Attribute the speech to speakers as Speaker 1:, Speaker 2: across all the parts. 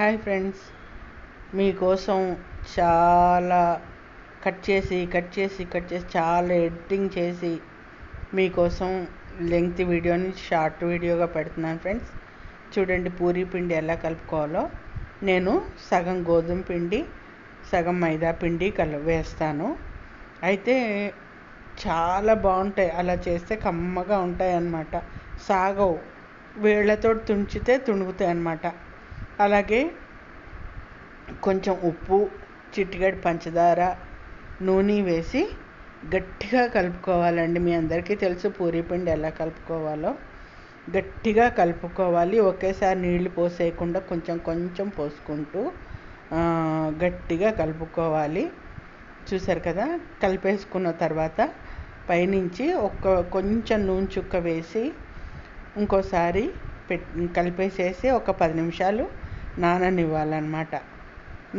Speaker 1: Hi friends. మీకోసం చాలా cut చేసి కట్ చేసి కట్ చేసి చాలా ఎడిటింగ్ చేసి మీకోసం లెంగ్త్ వీడియోని షార్ట్ వీడియోగా పెడుతున్నాను ఫ్రెండ్స్. చూడండి పూరీ పిండి ఎలా కలుపుకోవాలో. నేను సగం గోధుమ పిండి సగం మైదా పిండి కల వేస్తాను. అయితే చాలా బాగుంటాయి. అలా చేస్తే కమ్మగా ఉంటాయి అన్నమాట సాగవు. వేళ్ళతో తుంచితే తుణుగుతాయి అన్నమాట అలాగే కొంచెం ఉప్పు చిటికెడు పంచదార నూనె వేసి గట్టిగా కలుపుకోవాలండి. మీ అందరికీ తెలుసు పూరీ పిండి ఎలా కలుపుకోవాలో. గట్టిగా కలుపుకోవాలి. ఒకేసారి నీళ్ళు పోసేయకుండా కొంచెం కొంచెం పోసుకుంటూ గట్టిగా కలుపుకోవాలి. చూసారు కదా? కలిపేసుకున్న తర్వాత పైనుంచి ఒక కొంచెం నూనె చుక్క వేసి ఇంకోసారి పెట్ కలిపేసేసి ఒక పది నిమిషాలు నాననివ్వాలన్నమాట.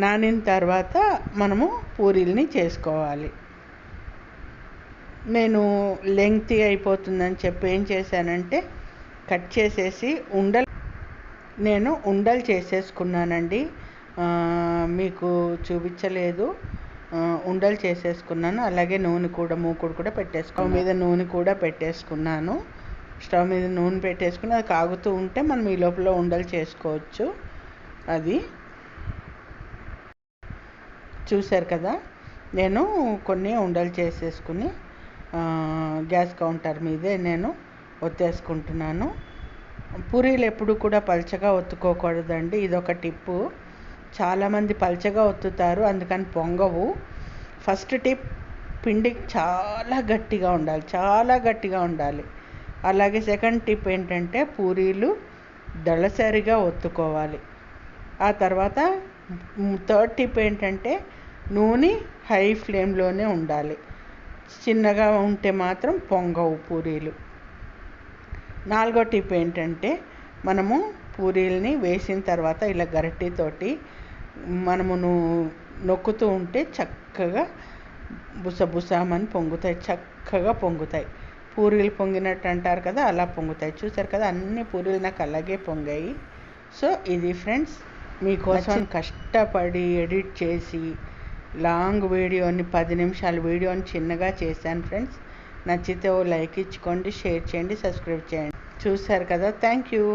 Speaker 1: నానిన తర్వాత మనము పూరీల్ని చేసుకోవాలి. నేను లెంగ్తీ అయిపోతుందని చెప్పి ఏం చేశానంటే కట్ చేసేసి ఉండలు నేను ఉండలు చేసేసుకున్నానండి. మీకు చూపించలేదు. ఉండలు చేసేసుకున్నాను. అలాగే నూనె కూడా మూకుడు కూడా పెట్టేసుకో మీద నూనె కూడా పెట్టేసుకున్నాను. స్టవ్ మీద నూనె పెట్టేసుకుని అది కాగుతూ ఉంటే మనం ఈ లోపల ఉండలు చేసుకోవచ్చు. అది. చూశారు కదా? నేను కొన్ని ఉండలు చేసేసుకుని గ్యాస్ కౌంటర్ మీదే నేను ఒత్తేసుకుంటున్నాను. పూరీలు ఎప్పుడు కూడా పల్చగా ఒత్తుకోకూడదండి. ఇదొక టిప్పు. చాలామంది పల్చగా ఒత్తుతారు అందుకని పొంగవు. ఫస్ట్ టిప్ పిండి చాలా గట్టిగా ఉండాలి. చాలా గట్టిగా ఉండాలి. అలాగే సెకండ్ టిప్ ఏంటంటే పూరీలు దళసరిగా ఒత్తుకోవాలి. ఆ తర్వాత థర్డ్ టిప్ ఏంటంటే నూనె హై ఫ్లేమ్లోనే ఉండాలి. చిన్నగా ఉంటే మాత్రం పొంగవు పూరీలు. నాలుగో టిప్ ఏంటంటే మనము పూరీలని వేసిన తర్వాత ఇలా గరిటెతోటి మనము నొక్కుతూ ఉంటే చక్కగా బుసబుసామని పొంగుతాయి. చక్కగా పొంగుతాయి. పూరీలు పొంగినట్టు అంటారు కదా అలా పొంగుతాయి. చూసారు కదా అన్ని పూరీలు నాకు అలాగే పొంగాయి. సో ఇది ఫ్రెండ్స్ మీకోసం కష్టపడి ఎడిట్ చేసి లాంగ్ వీడియోని పది నిమిషాల వీడియోని చిన్నగా చేశాను ఫ్రెండ్స్. నచ్చితే ఓ లైక్ ఇచ్చుకోండి షేర్ చేయండి సబ్స్క్రైబ్ చేయండి. చూసారు కదా థ్యాంక్ యూ.